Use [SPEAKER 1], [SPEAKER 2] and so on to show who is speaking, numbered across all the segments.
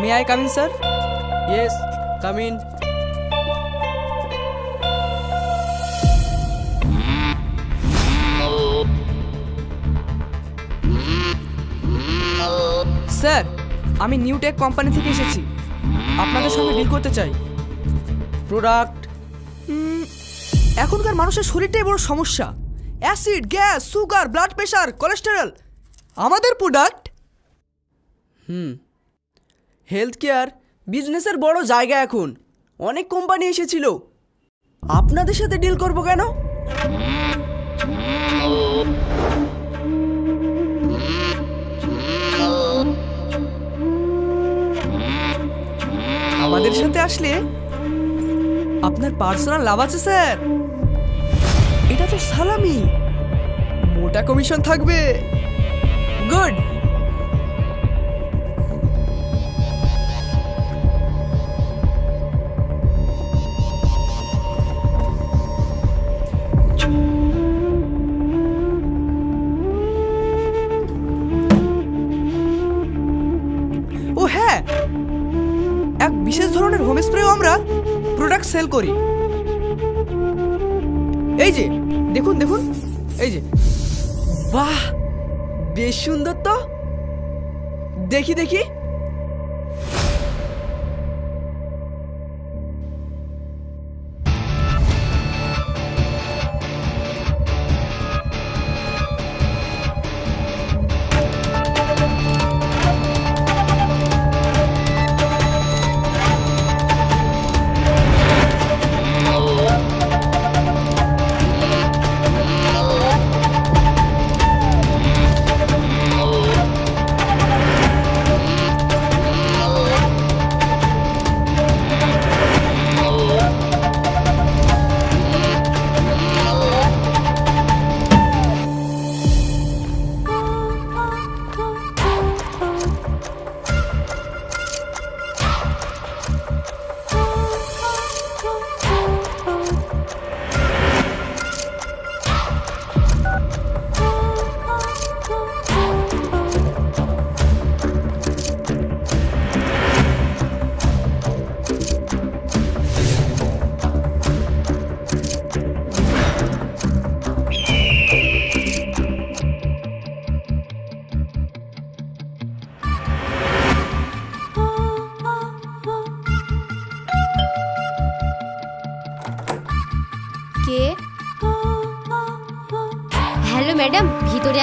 [SPEAKER 1] May I come in sir
[SPEAKER 2] yes come in
[SPEAKER 1] sir আমি Newtech company থেকে এসেছি। আপনাদের সঙ্গে ডিল করতে চাই।
[SPEAKER 2] প্রোডাক্ট
[SPEAKER 1] এখনকার মানুষের শরীরটাই বড় সমস্যা। Acid gas sugar blood pressure cholesterol আমাদের প্রোডাক্ট
[SPEAKER 2] হুম। হেলথ কেয়ার বিজনেসের বড় জায়গা এখন। অনেক কোম্পানি এসেছিল। আপনাদের সাথে ডিল করব কেন?
[SPEAKER 1] আমাদের সাথে আসলে আপনার পার্সোনাল লাভ আছে, স্যার। এটা তো সালামি। মোটা কমিশন থাকবে। গুড সেল করি। এই যে দেখুন দেখুন এই যে।
[SPEAKER 2] বাহ বেশ সুন্দর তো। দেখি দেখি।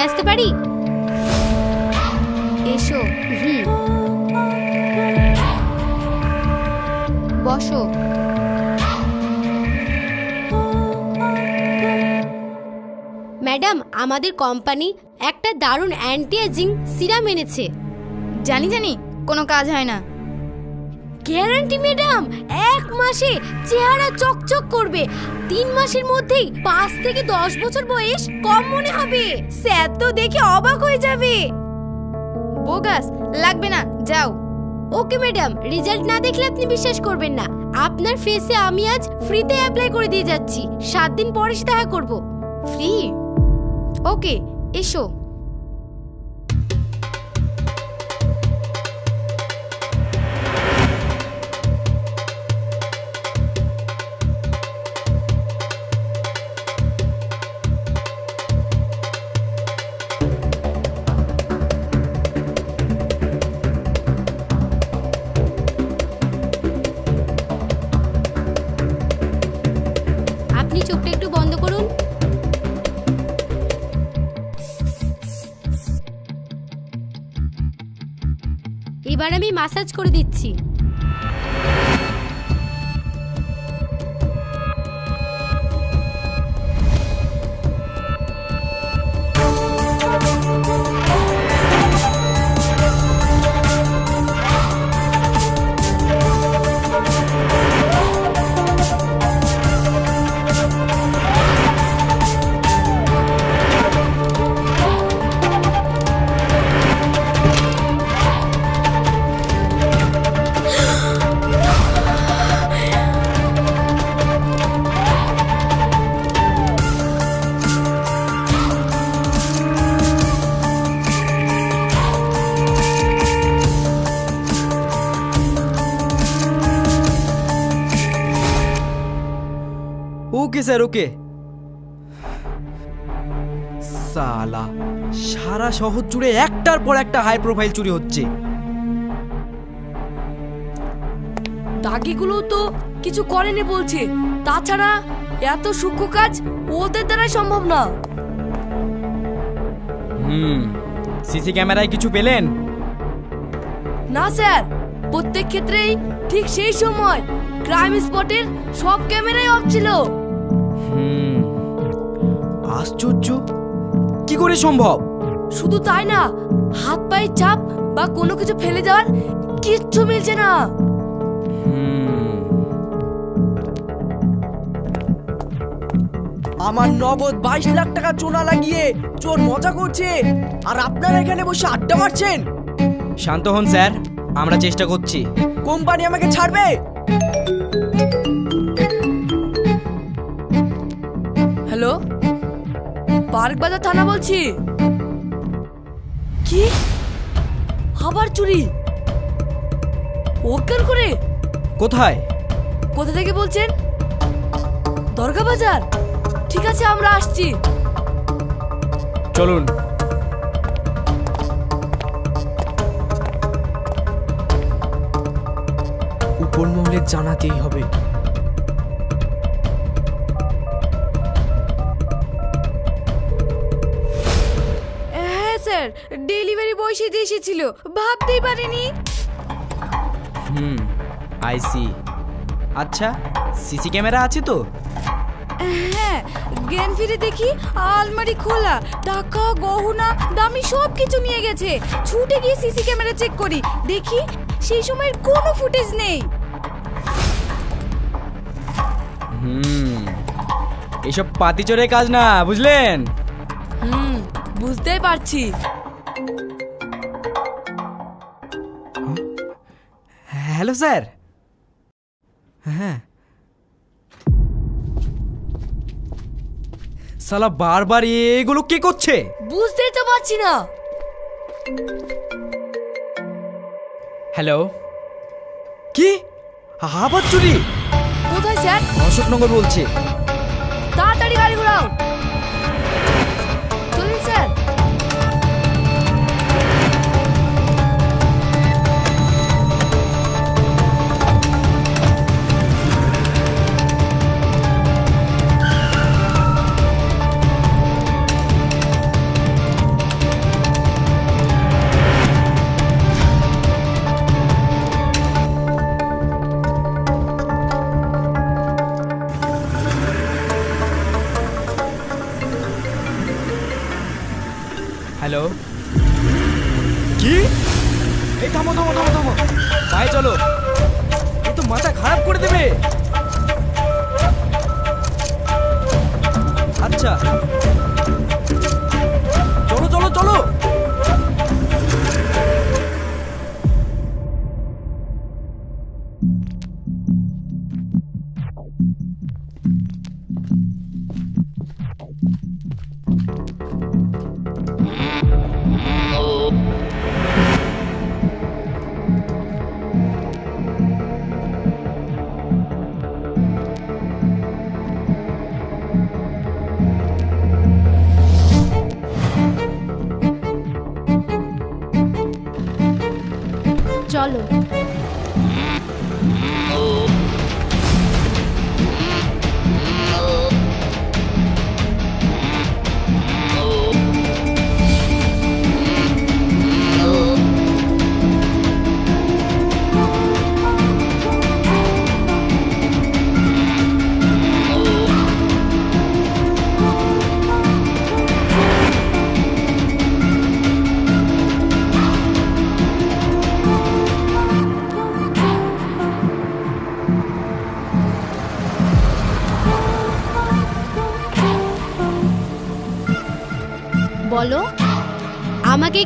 [SPEAKER 3] আসতে পারি? এসো, হুম। বসো। ম্যাডাম, আমাদের কোম্পানি একটা দারুণ অ্যান্টি এজিং সিরাম এনেছে।
[SPEAKER 4] জানি জানি, কোনো কাজ হয় না।
[SPEAKER 3] Guarantee, madam. এক মাসে চেহারা চকচক করবে। তিন মাসের মধ্যেই পাঁচ থেকে দশ বছর বয়স কম মনে হবে। স্যার তো দেখে অবাক হয়ে যাবে।
[SPEAKER 4] বোগাস, লাগবে না, যাও।
[SPEAKER 3] ওকে, ম্যাডাম, রেজাল্ট না দেখলে আপনি বিশ্বাস করবেন না। আপনার ফেসে আমি আজ ফ্রিতে অ্যাপ্লাই করে দিয়ে যাচ্ছি। সাত দিন পরে দেখা করব।
[SPEAKER 4] ফ্রি ওকে এসো।
[SPEAKER 3] এবার আমি মাসাজ করে দিচ্ছি।
[SPEAKER 5] Sir okay? সালা সারা শহর জুড়ে একটার পর একটা হাই প্রোফাইল চুরি হচ্ছে।
[SPEAKER 6] দাগিগুলো তো কিছু করেনি বলছে। তাছাড়া এত সূক্ষ্ম কাজ ওদের দ্বারা সম্ভব না।
[SPEAKER 5] হুম সিসি ক্যামেরায় কিছু পেলেন?
[SPEAKER 6] না স্যার প্রত্যেক ক্ষেত্রেই ঠিক সেই সময় ক্রাইম স্পটের সব ক্যামেরাই অফ ছিল।
[SPEAKER 5] হুম। আশ্চর্য। কি করে সম্ভব?
[SPEAKER 6] শুধু তাই না হাত পায়ের চাপ বা কোনো কিছু ফেলে যাওয়ার কিচ্ছু মিলছে না।
[SPEAKER 2] আমার নগদ বাইশ লাখ টাকা চোনা লাগিয়ে চোর মজা করছে আর আপনারা এখানে বসে আড্ডা মারছেন?
[SPEAKER 5] শান্ত হন স্যার। আমরা চেষ্টা করছি।
[SPEAKER 2] কোম্পানি আমাকে ছাড়বে?
[SPEAKER 6] পার্ক বাজার থানা বলছি। কি? আবার চুরি? ওকেন করে
[SPEAKER 5] কোথায়?
[SPEAKER 6] কোথা থেকে বলছেন? দরগা বাজার ঠিক আছে আমরা আসছি।
[SPEAKER 5] চলুন।
[SPEAKER 2] উপর মহলে জানাতেই হবে।
[SPEAKER 7] ডেলিভারি বয় সেজে এসেছিল। ভাবতেই পারিনি।
[SPEAKER 5] হুম আইসি আচ্ছা সিসি ক্যামেরা আছে তো?
[SPEAKER 7] হ্যাঁ জ্ঞান ফিরে দেখি আলমারি খোলা টাকা গহনা দামি সব কিছু নিয়ে গেছে। ছুটে গিয়ে সিসি ক্যামেরা চেক করি দেখি সেই সময়ের কোনো ফুটেজ নেই।
[SPEAKER 5] হুম এসব পাতিচোরের কাজ না বুঝলেন?
[SPEAKER 6] হুম বুঝতেই পারছি।
[SPEAKER 5] Hello sir. হ্যাঁ। সালা বারবার এগুলো কে করছে?
[SPEAKER 6] বুঝতেই তো পারছি না।
[SPEAKER 5] হ্যালো। কি? আবার চুরি?
[SPEAKER 6] কোথায় স্যার?
[SPEAKER 5] অশোকনগর বলছে।
[SPEAKER 6] তাড়াতাড়ি গাড়ি ঘোরাও।
[SPEAKER 7] 了。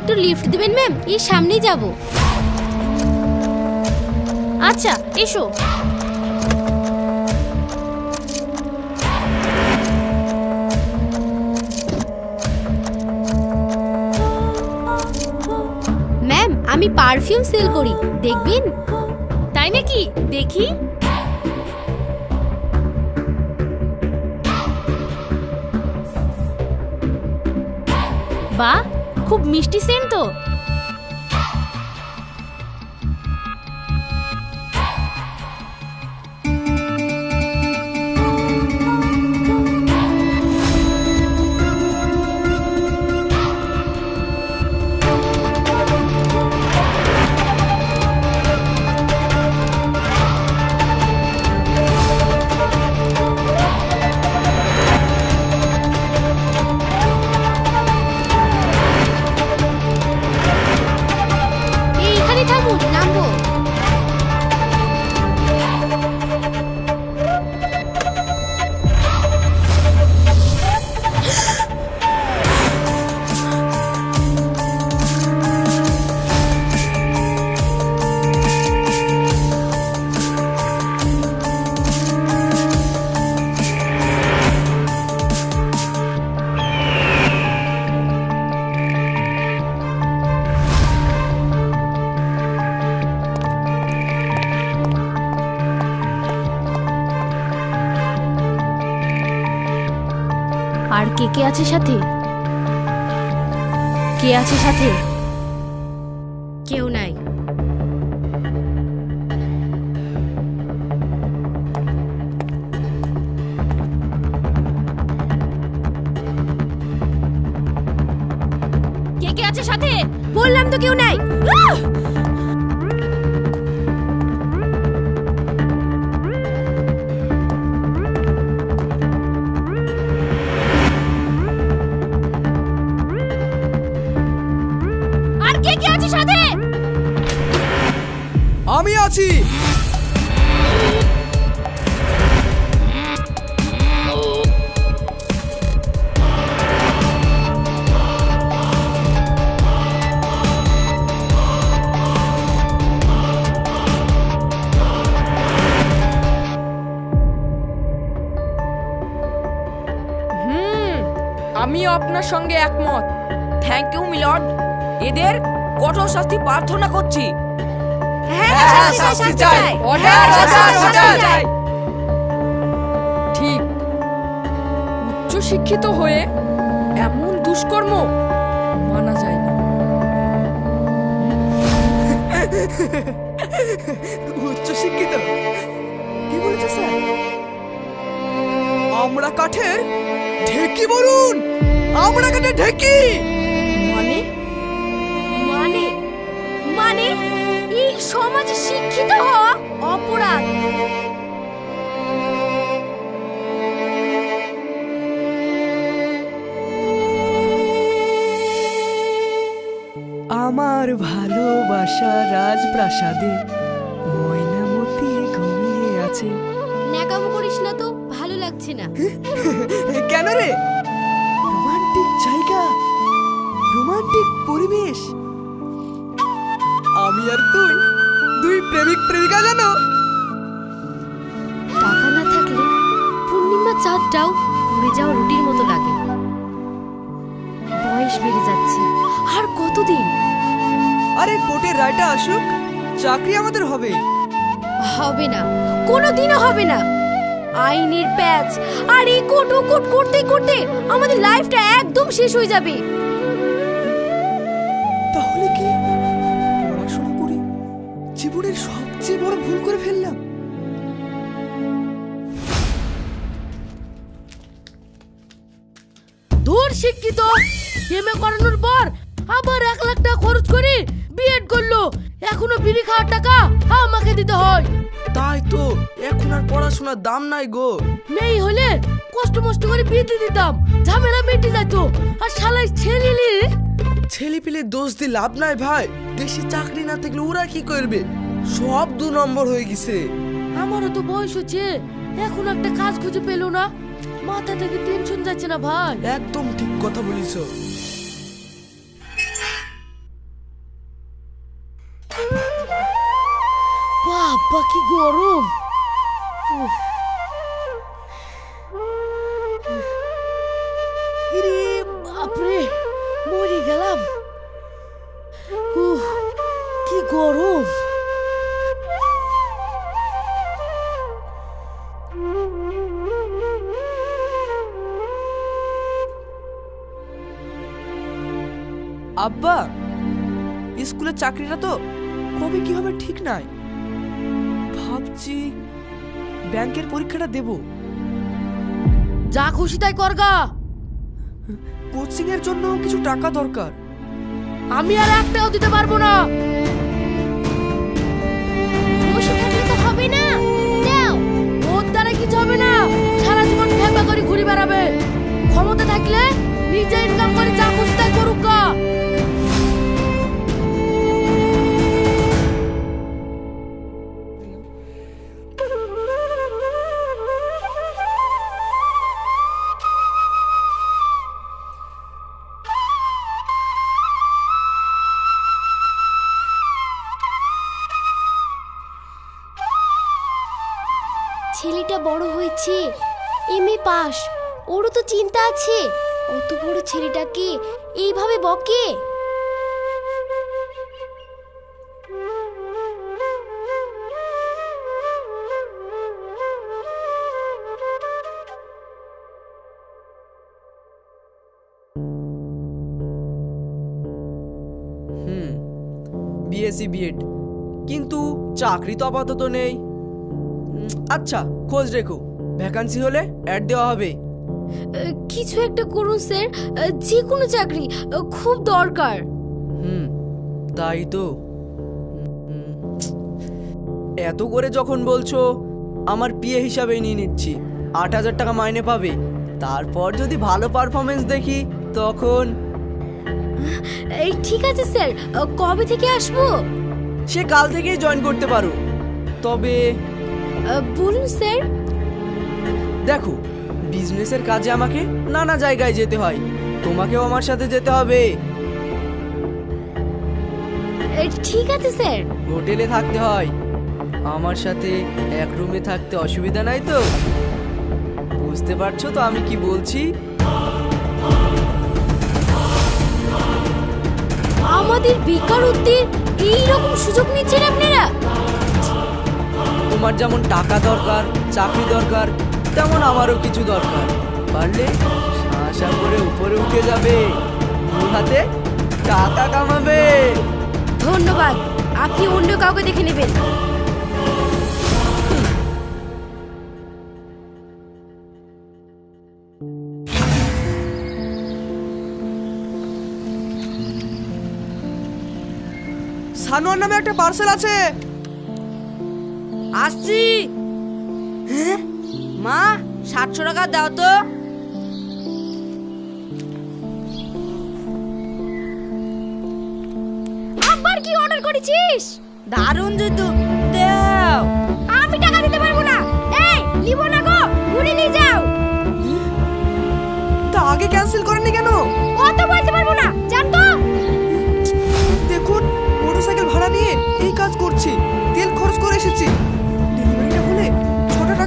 [SPEAKER 7] একটু লিফট দিবেন ম্যাম এই সামনেই যাব। আচ্ছা এসো। ম্যাম আমি পারফিউম সেল করি। দেখবেন? তাই নাকি? দেখি।
[SPEAKER 3] বা খুব মিষ্টি সেন্ট তো। আছে সাথে? কে আছে সাথে? কেউ নাই। কে কে আছে সাথে? বললাম তো কেউ নাই। আছি।
[SPEAKER 7] আমিও আপনার সঙ্গে একমত। থ্যাংক ইউ মিলর্ড এদের কঠোর শাস্তি প্রার্থনা করছি।
[SPEAKER 3] হ্যাঁ
[SPEAKER 1] হ্যাঁ, শাস্তি চাই।
[SPEAKER 7] ঠিক। উচ্চ শিক্ষিত হয়ে এমন দুষ্কর্ম মানা যায় না।
[SPEAKER 1] উচ্চ শিক্ষিত কি বলেছে স্যার? আমরা কাঠের ঢেকি বলুন! আমরা কাঠের ঢেকি!
[SPEAKER 7] মানে?
[SPEAKER 3] মানে? মানে? সমাজে শিক্ষিত হওয়া অপরাধ।
[SPEAKER 1] আমার ভালোবাসা রাজপ্রাসাদে ময়নামতি ঘুমিয়ে আছে।
[SPEAKER 3] ন্যাকামো করিস না তো ভালো লাগছে না।
[SPEAKER 1] কেন রে? রোমান্টিক জায়গা রোমান্টিক পরিবেশ। আমি আর তুই দুই প্রেমিক প্রেমিকা জানো?
[SPEAKER 3] টাকা না থাকলে পূর্ণিমা চাঁদটাও পুড়ে যাওয়া রুটির মতো লাগে। বয়স বেড়ে যাচ্ছে আর কতদিন?
[SPEAKER 1] আরে কোর্টের রায়টা আসুক চাকরি আমাদের হবে।
[SPEAKER 3] হবে না কোনোদিনও হবে না। আইনের প্যাচ আর এই কোট ও কোট করতে করতে আমাদের লাইফটা একদম শেষ হয়ে যাবে।
[SPEAKER 6] এমএ করানোর পর আবার এক লাখ টাকা খরচ করে বিএড করল। এখনও বিড়ি খাওয়ার টাকা আমাকে দিতে হয়।
[SPEAKER 2] তাই তো এখন আর পড়াশোনার দাম নাই গো।
[SPEAKER 6] মেয়ে হলে কষ্ট মষ্ট করে বিয়ে দিয়ে দিতাম। ঝামেলা মেটে যেত আর শালাই ছেলে
[SPEAKER 2] ছেলে পিলে দোষ দিয়ে লাভ নাই ভাই। দেশে চাকরি না থাকলে ওরা কি করবে? সব দু নম্বর হয়ে গেছে।
[SPEAKER 6] আমারও তো বয়স হচ্ছে। এখন একটা কাজ খুঁজে পেল না। মাথা থেকে টেনশন যাচ্ছে না ভাই।
[SPEAKER 2] একদম ঠিক কথা বলিস
[SPEAKER 6] বাবা কি গরম। উফ।
[SPEAKER 1] আব্বা স্কুলের চাকরিটা তো কবে কি হবে ঠিক নাই। ভাবছি ব্যাংকের পরীক্ষাটা দেব।
[SPEAKER 6] যা খুশি তাই করগা
[SPEAKER 1] কোচিং এর জন্য কিছু টাকা দরকার।
[SPEAKER 6] আমি আর একটাও দিতে পারব না।
[SPEAKER 3] বসে থাকলে তো হবে না। দাও
[SPEAKER 6] ওর দ্বারা কিছু হবে না। সারা জীবন ফেপা করে ঘুরে বেড়াবে। ক্ষমতা থাকলে নিজে ইনকাম করে যা খুশি
[SPEAKER 3] ছেলেটা বড় হয়েছে। MA pass. ওরও তো চিন্তা আছে। অত বড় ছেলেটাকে এইভাবে বকে?
[SPEAKER 2] বিএসসি বিএড কিন্তু চাকরি তো আপাতত নেই। আচ্ছা খোঁজ রেখো। ভ্যাকান্সি হলে অ্যাড দেওয়া হবে।
[SPEAKER 3] কিছু একটা করুন স্যার। যে কোনো চাকরি খুব দরকার।
[SPEAKER 2] হুম তাই তো। এত করে যখন বলছো আমার পিএ হিসাবে নিয়ে নিচ্ছি। আট হাজার টাকা মাইনে পাবে। তারপর যদি ভালো পারফরমেন্স দেখি তখন?
[SPEAKER 3] এই ঠিক আছে স্যার। কবে থেকে আসব?
[SPEAKER 2] সে কাল থেকেই জয়েন করতে পারো। তবে
[SPEAKER 3] বলুন স্যার?
[SPEAKER 2] দেখো বিজনেসের কাজে আমাকে নানা জায়গায় যেতে হয়। তোমাকেও আমার সাথে যেতে হবে।
[SPEAKER 3] ঠিক আছে স্যার।
[SPEAKER 2] হোটেলে থাকতে হয়। আমার সাথে এক রুমে থাকতে অসুবিধা নাই তো? বুঝতে পারছ তো আমি কি বলছি?
[SPEAKER 3] আমাদের বেকারত্বের এই রকম সুযোগ নিচ্ছেন আপনারা?
[SPEAKER 2] তোমার যেমন টাকা দরকার চাকরি দরকার তেমন আমারও কিছু দরকার। পারলে আশা করে উপরে উঠে যাবে হাতে টাকা কামাবে।
[SPEAKER 3] ধন্যবাদ আপনি অন্য কাউকে দেখে নেবেন।
[SPEAKER 1] সানোয়ার নামে একটা পার্সেল আছে।
[SPEAKER 7] আসছি। হ্যাঁ? মা সাতশো টাকা দাও তো।
[SPEAKER 3] আবার কি অর্ডার করেছিস?
[SPEAKER 7] দারুণ জুতো দাও।
[SPEAKER 3] আমি টাকা দিতে পারব না। এই লিবো না গো ঘুরে নিয়ে যাও।
[SPEAKER 1] তা আগে ক্যান্সেল করেননি কেন?
[SPEAKER 3] কত বলতে পারব না জানতো
[SPEAKER 1] দেখুন মোটরসাইকেল ভাড়া নিয়ে এই কাজ করছি। তেল খরচ করে এসেছি।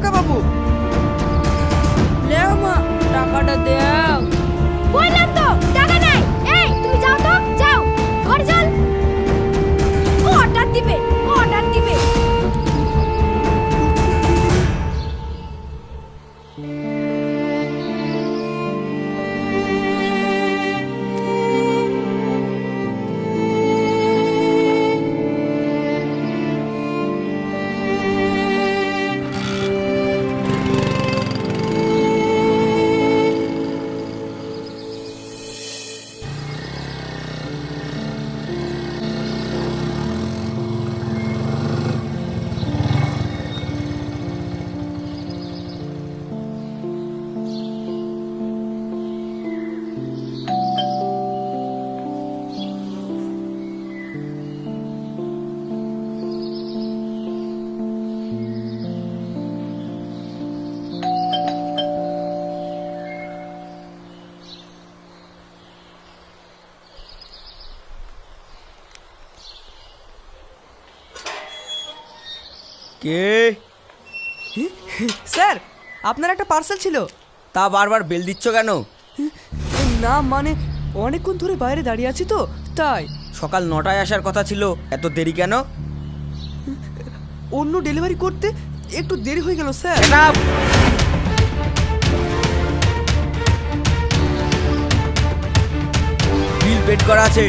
[SPEAKER 1] টাকা পাবো?
[SPEAKER 7] লেও মা টাকাটা দেও।
[SPEAKER 3] বললাম
[SPEAKER 5] কে?
[SPEAKER 1] স্যার আপনার একটা পার্সেল ছিল।
[SPEAKER 5] তা বারবার বেল দিচ্ছ কেন?
[SPEAKER 1] না মানে অনেকক্ষণ ধরে বাইরে দাঁড়িয়ে আছি তো তাই।
[SPEAKER 5] সকাল নটায় আসার কথা ছিল এত দেরি কেন?
[SPEAKER 1] অন্য ডেলিভারি করতে একটু দেরি হয়ে গেল স্যার।
[SPEAKER 5] Enough! বিল
[SPEAKER 3] বেড করা আছে।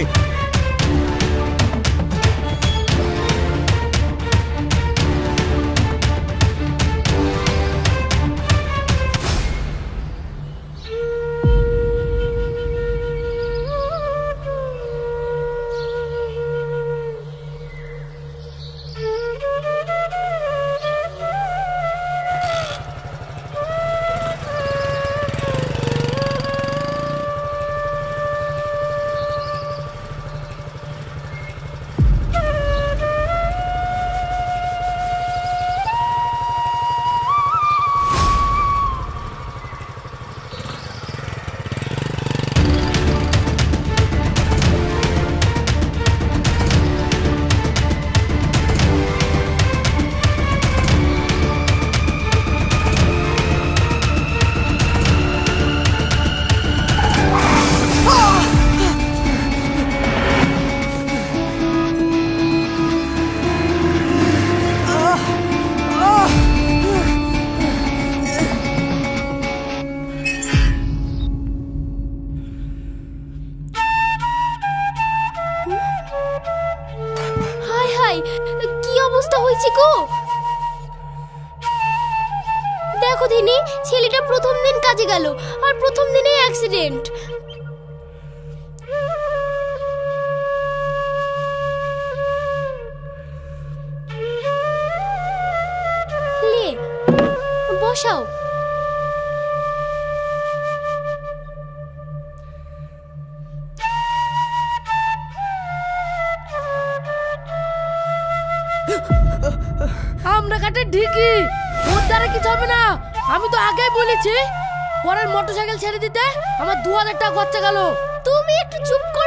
[SPEAKER 6] বলেছি পরের মোটরসাইকেল ছেড়ে দিতে আমার দু হাজার টাকা খরচা গেল।
[SPEAKER 1] তুমি একটু চুপ করো।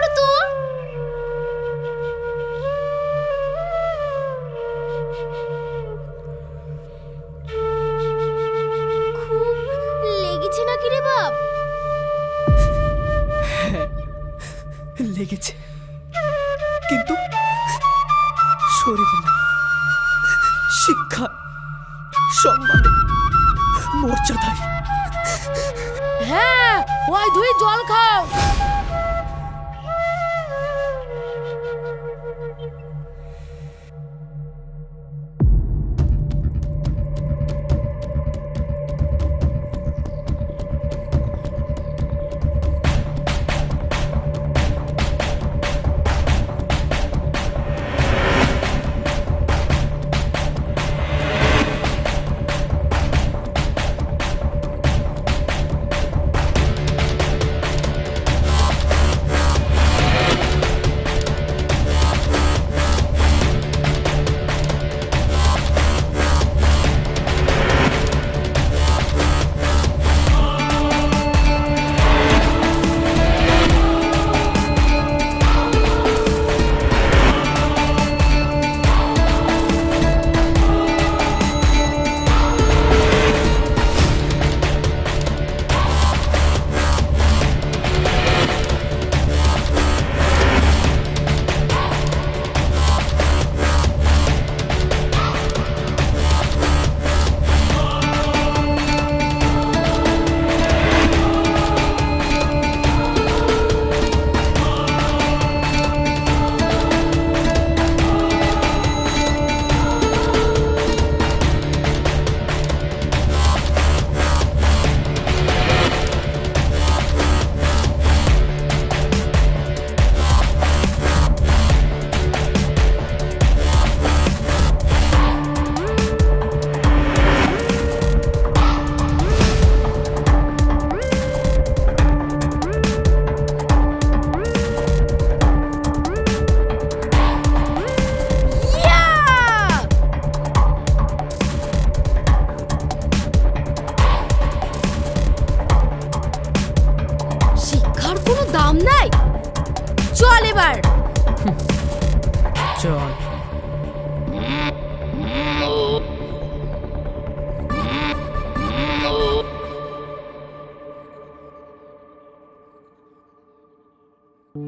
[SPEAKER 6] আমি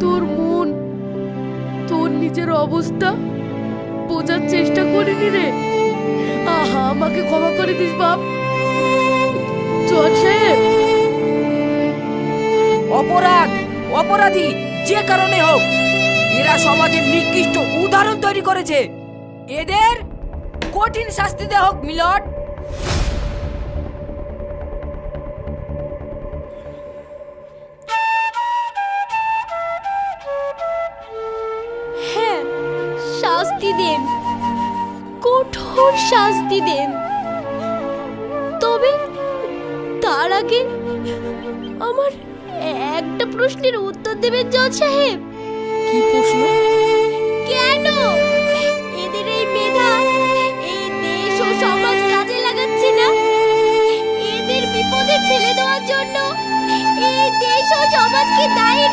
[SPEAKER 6] তোর মন, তোর নিজের অবস্থা বোঝার চেষ্টা করিনি রে। আহা, আমাকে ক্ষমা করে দিস, বাপ। জজ
[SPEAKER 7] অপরাধ, অপরাধী, যে কারণে হোক, এরা সমাজের নিকৃষ্ট উদাহরণ তৈরি করেছে। এদের কঠিন শাস্তি দেওয়া হোক মিলট
[SPEAKER 3] হ্যাঁ শাস্তি দেন। কঠোর শাস্তি দেন। তবে তার আগে আমার একটা প্রশ্নের উত্তর দেবেন জজ সাহেব।
[SPEAKER 7] কি প্রশ্ন?
[SPEAKER 3] কেন? ও দায়ী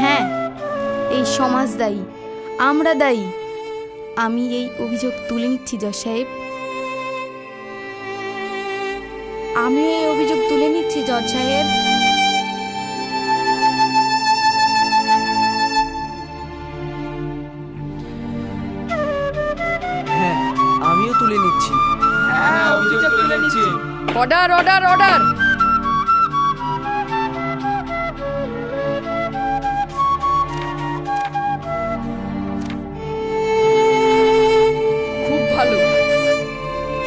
[SPEAKER 4] হ্যাঁ এই সমাজ দায়ী, আমরা দায়ী। আমি এই অভিযোগ তুলে নিচ্ছি, জজ সাহেব। আমি এই অভিযোগ তুলে নিচ্ছি, জজ সাহেব।
[SPEAKER 7] অর্ডার অর্ডার অর্ডার খুব ভালো।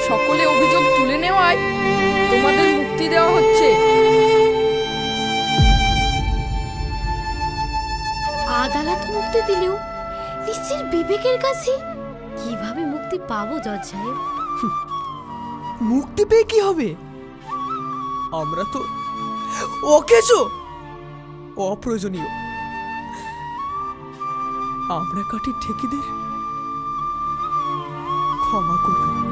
[SPEAKER 7] সকলে অভিযোগ তুলে নেওয়ায় তোমাদের মুক্তি দেওয়া হচ্ছে।
[SPEAKER 3] আদালত মুক্তি দিলেও নিশ্চির বিবেকের কাছে কীভাবে মুক্তি পাবো জজ সাহেব?
[SPEAKER 1] মুক্তি পেয়ে কি হবে? আমরা তো অকেছো অপ্রয়োজনীয়। আমরা কাটি ঠেকিদের ক্ষমা করবে।